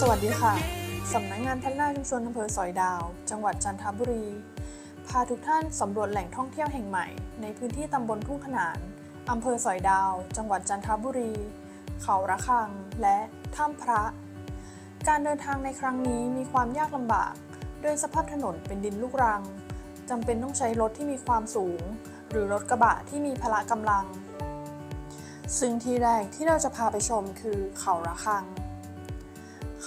สวัสดีค่ะ สำนักงานพัฒนาชุมชนอำเภอสอยดาว จังหวัดจันทบุรี พาทุกท่านสำรวจแหล่งท่องเที่ยวแห่งใหม่ ในพื้นที่ตำบลทุ่งขนานอำเภอสอยดาว จังหวัดจันทบุรี เขาระฆัง และถ้ำพระ การเดินทางในครั้งนี้มีความยากลำบาก ด้วยสภาพถนนเป็นดินลูกรังจำเป็นต้องใช้รถที่มีความสูง หรือรถกระบะที่มีพละกำลัง ซึ่งที่แรกที่เราจะพาไปชมคือเขาระฆัง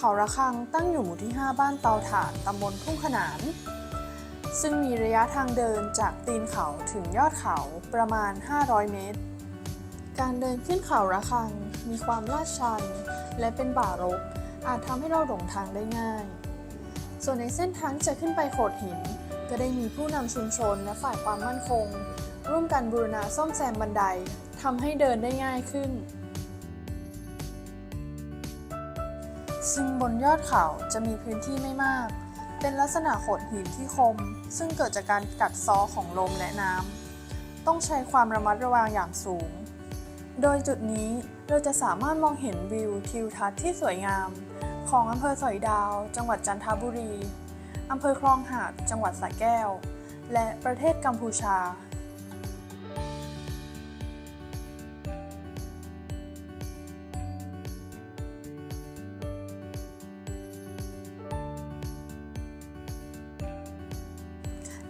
เขาระฆังตั้งอยู่หมู่ที่ 5 บ้านเตาถ่านตำบลทุ่งขนาน ซึ่งมีระยะทางเดินจากตีนเขาถึงยอดเขาประมาณ 500 เมตร การเดินขึ้นเขาระฆังมีความลาดชัน และเป็นบ่ารก อาจทำให้เราหลงทางได้ง่าย ส่วนในเส้นทางที่จะขึ้นไปโขดหิน ก็ได้มีผู้นำชุมชนและฝ่ายความมั่นคง ร่วมกันบูรณาซ่อมแซมบันไดทำให้เดินได้ง่ายขึ้น ซึ่งบนยอดเขาจะมีพื้นที่ไม่มาก เป็นลักษณะโขดหินที่คม ซึ่งเกิดจากการกัดซอของลมและน้ำ ต้องใช้ความระมัดระวังอย่างสูง โดยจุดนี้เราจะสามารถมองเห็นวิวทิวทัศน์ที่สวยงาม ของอำเภอสอยดาว จังหวัดจันทบุรีอำเภอคลองหาด จังหวัดสระแก้ว และประเทศกัมพูชา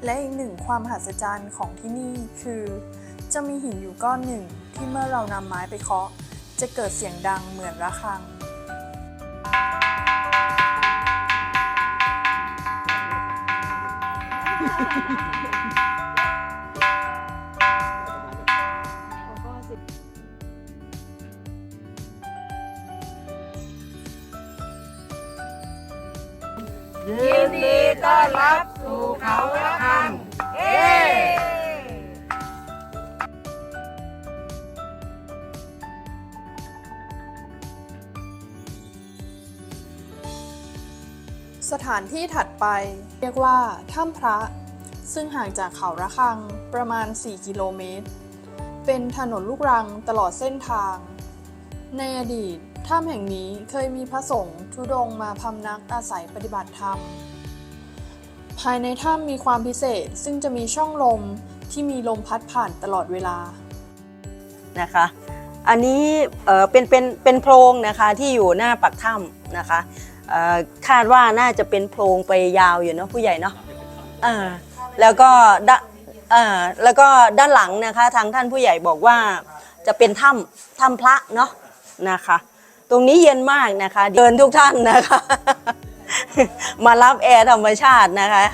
และอีกหนึ่งความมหัศจรรย์ของที่นี่คือ จะมีหินอยู่ก้อนหนึ่งที่เมื่อเรานำไม้ไปเคาะ จะเกิดเสียงดังเหมือนระฆัง ยินดีต้อนรับสู่เขาละ สถานที่ถัดไป เรียกว่าถ้ำพระ ซึ่งห่างจากเขาระฆังประมาณ 4 กิโลเมตร เป็นถนนลูกรังตลอดเส้นทาง ในอดีตถ้ำแห่งนี้เคยมีพระสงฆ์ทุดงมาพำนักอาศัยปฏิบัติธรรม ภายในถ้ำมีความพิเศษซึ่งจะมีช่องลมที่มีลมพัดผ่านตลอดเวลานะคะ อันนี้เออเป็นเป็นเป็นโพรงนะคะที่อยู่หน้าปากถ้ำนะคะ เอ่อคาดว่าน่าจะเป็นโพรงไปยาวอยู่เนาะผู้ใหญ่เนาะอ่าแล้วก็ด้านอ่าแล้วก็ด้านหลังนะคะ ทางท่านผู้ใหญ่บอกว่าจะเป็นถ้ำถ้ำพระเนาะนะคะ ตรงนี้เย็นมากนะคะ เดินทุกท่านนะคะ มารับแอร์ธรรมชาตินะคะ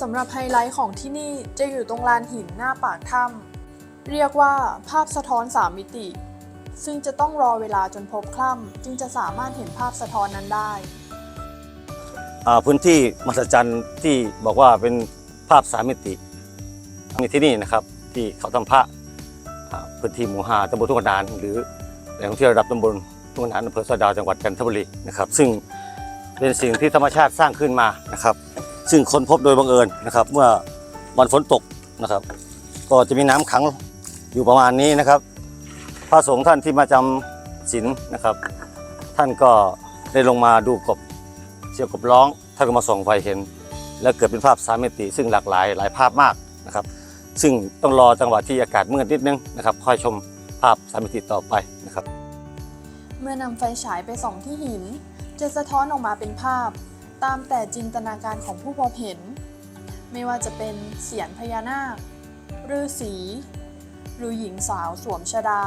สำหรับไฮไลท์ของที่นี่จะอยู่ตรงลานหินหน้าปากถ้ำเรียกว่าภาพสะท้อน 3 มิติ ซึ่งจะต้องรอเวลาจนพบคล่ำจึงจะสามารถเห็นภาพสะท้อนนั้นได้พื้นที่มหัศจรรย์ที่บอกว่าเป็นภาพสามมิติมีที่นี่นะครับที่เขาทำพระพื้นที่หมู่หาตำบลทุ่งกระดาน หรือแหล่งท่องเที่ยวระดับตำบลทุ่งกระดานอำเภอสะดาวจังหวัดจันทบุรีนะครับ ซึ่งเป็นสิ่งที่ธรรมชาติสร้างขึ้นมานะครับ ซึ่งค้นพบโดยบังเอิญนะครับ เมื่อวันฝนตกนะครับ ก็จะมีน้ำขังอยู่ประมาณนี้นะครับ พระสงฆ์ท่านที่มาจำศีลนะครับ ท่านก็ได้ลงมาดูกบเสียงกบร้อง ท่านก็มาส่องไฟเห็น แล้วเกิดเป็นภาพสามมิติ ซึ่งหลากหลายหลายภาพมากนะครับ ซึ่งต้องรอจังหวะที่อากาศมืดนิดนึงนะครับค่อยชมภาพสามมิติต่อไปนะครับ เมื่อนำไฟฉายไปส่องที่หิน จะสะท้อนออกมาเป็นภาพ ตามแต่จินตนาการของผู้พบเห็น ไม่ว่าจะเป็นเสียนพญานาคฤาษีหรือหญิงสาวสวมชดา